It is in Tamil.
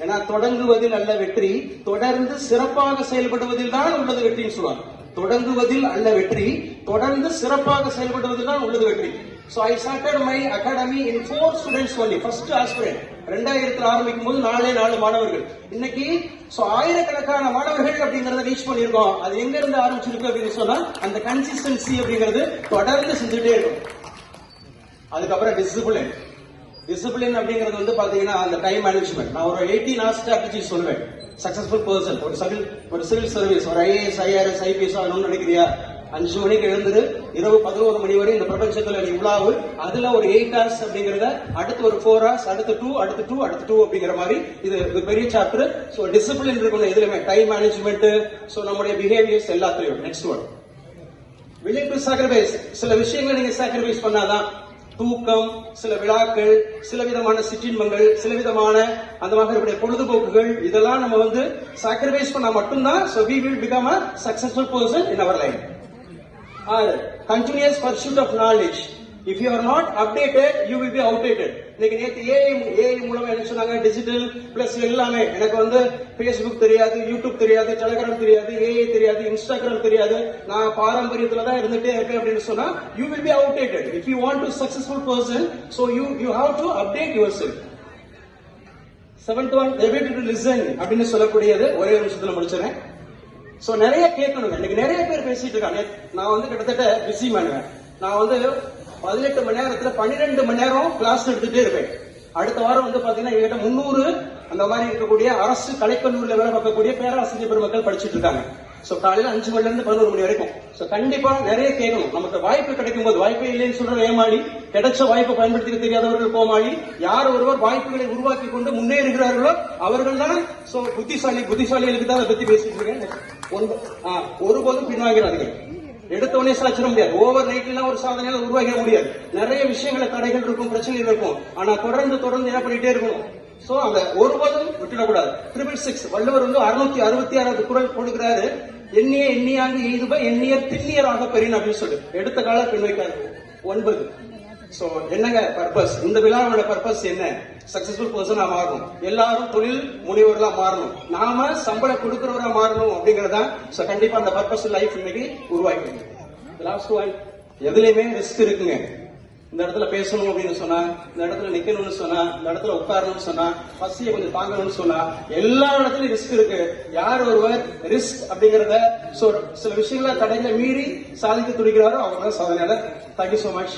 ஏன்னா தொடங்குவதில் அல்ல வெற்றி தொடர்ந்து சிறப்பாக செயல்படுவதில் தான் உள்ளது வெற்றின்னு சொல்லுவாங்க. தொடங்குவதில் அல்ல வெற்றி தொடர்ந்து சிறப்பாக செயல்படுவதில் தான் உள்ளது வெற்றி. So I started my academy in four students only first aspirant ரெண்டாயிரத்துல ஆரம்பிக்கும் போது நாலே நாலு மாணவர்கள். இன்னைக்கு சோ ஆயிரக்கணக்கான மாணவர்கள் அப்படிங்கறத ரீச் பண்ணிருக்கோம் அது எங்க இருந்து ஆரம்பிச்சிருக்கு அப்படின்னு சொன்னா அந்த கன்சிஸ்டன்சி அப்படிங்கிறது தொடர்ந்து செஞ்சுட்டே இருக்கும். அதுக்கப்புறம் டிசிப்ளின் டிசிப்ளின் அப்படிங்கிறது வந்து பாத்தீங்கன்னா அந்த டைம் மேனேஜ்மெண்ட் நான் ஒரு எயிட்டீன் ஹவர்ஸ் ஸ்ட்ராட்டஜி சொல்லுவேன் சக்சஸ்ஃபுல் பர்சன் ஒரு சிவில் ஒரு சிவில் சர்வீஸ் ஒரு ஐஏஎஸ் ஐஆர்எஸ் ஐபிஎஸ் ஆகணும்னு நினைக்கிறியா? அஞ்சு மணிக்கு எழுந்துரு. இரவு பதினோரு மணி வரை இந்த பிரபஞ்சத்துல நீ உலாவு. அதுல ஒரு எயிட் ஹவர்ஸ் அப்படிங்கறத அடுத்து ஒரு ஃபோர் ஹவர்ஸ் அடுத்து டூ அடுத்து டூ அடுத்து டூ அப்படிங்கிற மாதிரி இது பெரிய சாப்டர் ஸோ டிசிப்ளின் இருக்கணும் எதுலையுமே. டைம் மேனேஜ்மெண்ட் ஸோ நம்முடைய பிஹேவியர்ஸ் எல்லாத்துலயும். நெக்ஸ்ட் ஒன் விழிப்பு சாக்ரிஃபைஸ் சில விஷயங்களை நீங்க சாக்ரிஃபைஸ் பண்ணாதான் தூக்கம் சில விழாக்கள் சில விதமான சிற்றின்பங்கள் சில விதமான அந்த மாதிரி பொழுதுபோக்குகள் இதெல்லாம் நம்ம வந்து சாக்ரிஃபைஸ் பண்ணா மட்டும்தான் so we will become a successful person in our life ஆறு pursuit of knowledge if you are not updated you will be outdated இன்னைக்கு நேத்து ஏஐ ஏஐ மூலமா என்ன சொன்னாங்க? டிஜிட்டல் பிளஸ் எல்லாமே. எனக்கு வந்து ஃபேஸ்புக் தெரியாது யூடியூப் தெரியாது டெலிகிராம் தெரியாது ஏஐ தெரியாது இன்ஸ்டாகிராம் தெரியாது. நான் பாரம்பரியத்துல தான் இருந்துட்டே இருக்கேன் அப்படின்னு சொன்னா you will be outdated if you want to successful person so you you have to update yourself seventh one ability to listen அப்படின்னு சொல்லக்கூடியது. ஒரே நிமிஷத்துல முடிச்சிடறேன். சோ நிறைய கேட்கணுங்க. இன்னைக்கு நிறைய பேர் பேசிட்டு இருக்காங்க. நான் வந்து கிட்டத்தட்ட பிஸி மேனுவேன் நான் வந்து பதினெட்டு மணி நேரத்துல பன்னிரெண்டு மணி நேரம் கிளாஸ் எடுத்துட்டே இருப்பேன். அடுத்த வாரம் வந்து பாத்தீங்கன்னா எங்கிட்ட முன்னூறு அந்த மாதிரி இருக்கக்கூடிய அரசு கலைக்கல்லூரியில் வேலை பார்க்கக்கூடிய பேராசிரியர் பெருமக்கள் படிச்சுட்டு இருக்காங்க. சோ காலையில அஞ்சு மணில இருந்து பதினோரு மணி வரைக்கும். சோ கண்டிப்பா நிறைய கேட்கணும். நமக்கு வாய்ப்பு கிடைக்கும் போது வாய்ப்பே இல்லைன்னு சொல்ற ஏமாடி கிடைச்ச வாய்ப்பை பயன்படுத்திக்க தெரியாதவர்கள் கோமாளி யார் ஒருவர் வாய்ப்புகளை உருவாக்கி கொண்டு முன்னேறுகிறார்களோ அவர்கள் தான். சோ புத்திசாலி புத்திசாலிகளுக்கு தான் அதை பத்தி பேசிட்டு இருக்கேன். ஒன்ப- ஒருபோதும் பின்வாங்கிறார்கள் எடுத்த உடனே சாச்சிட முடியாது. ஓவர் நைட்ல ஒரு சாதனையால உருவாக்க முடியாது. நிறைய விஷயங்கள தடைகள் இருக்கும் பிரச்சனைகள் இருக்கும். ஆனா தொடர்ந்து தொடர்ந்து என்ன பண்ணிட்டே இருக்கணும்? சோ அந்த ஒருபோதும் விட்டுடக்கூடாது. ட்ரிபிள் சிக்ஸ் வள்ளுவர் வந்து அறுநூத்தி அறுபத்தி ஆறாவது குரல் கொடுக்கிறாரு எண்ணிய எண்ணியாக எய்துப எண்ணிய திண்ணியராக பெரியன் அப்படின்னு சொல்லி. எடுத்த கால பின் வைக்காது ஒன்பது. சோ என்னங்க பர்பஸ் இந்த விழாவோட பர்பஸ் என்ன? சக்சஸ்ஃபுல் பர்சனா மாறணும். எல்லாரும் தொழில் முனைவர்களா மாறணும். நாம சம்பளம் கொடுக்கிறவரா மாறணும் அப்படிங்கறதான் ஸோ கண்டிப்பா அந்த பர்பஸ் லைஃப் இன்னைக்கு உருவாக்கி லாஸ்ட் ஒன் எதுலயுமே ரிஸ்க் இருக்குங்க. இந்த இடத்துல பேசணும் அப்படின்னு சொன்னா இந்த இடத்துல நிக்கணும்னு சொன்னா இந்த இடத்துல உட்காரணும்னு சொன்னா பசியை கொஞ்சம் தாங்கணும்னு சொன்னா எல்லா இடத்துலயும் ரிஸ்க் இருக்கு. யார் ஒருவர் ரிஸ்க் அப்படிங்கறத சில விஷயங்கள தடைகளை மீறி சாதிக்க துடிக்கிறாரோ அவர் தான் சாதனையாளர் தேங்க்யூ சோ மச்